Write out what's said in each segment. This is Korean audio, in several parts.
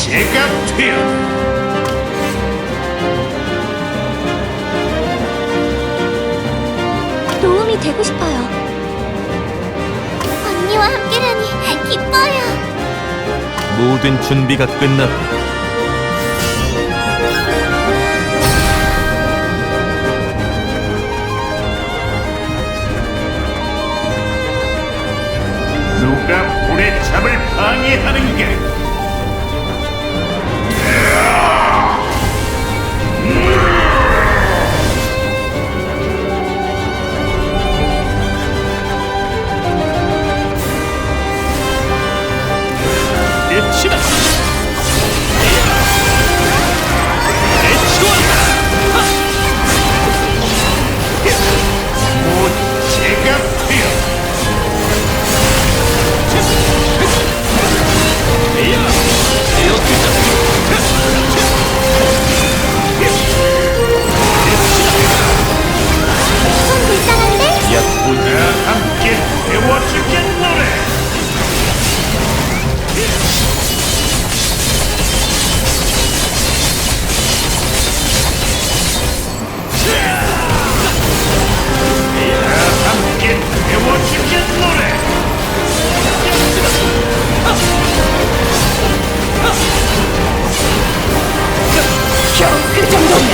제가 퇴연. 도움이 되고 싶어요. 언니와 함께라니 기뻐요. 모든 준비가 끝났다. 누가 불의 잡을 방해하는 게 끝이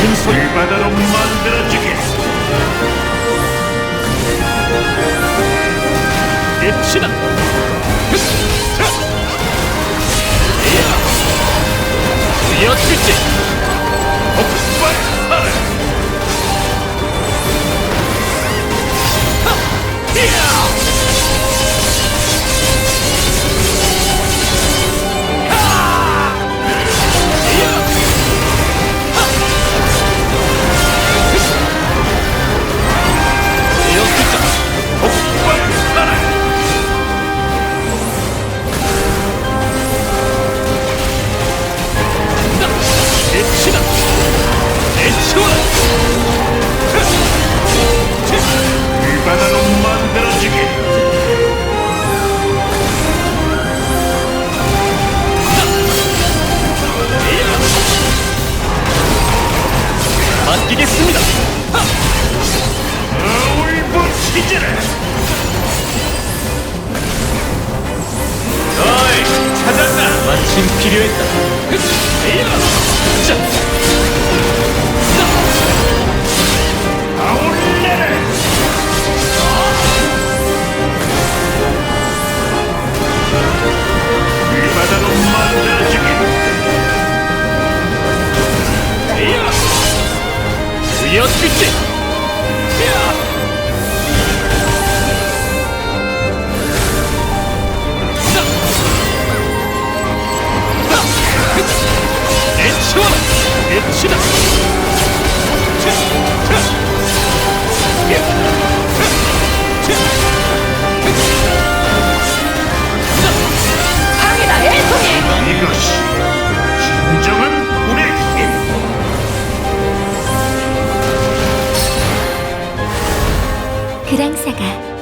정도면 불바다로 만들어주겠어. 끝이다. 마침 필요했다. 자, 아울레라. 불바다로 만들어주겠어. 이어주지. 이것이 진정한 불의 힘. 그랑사가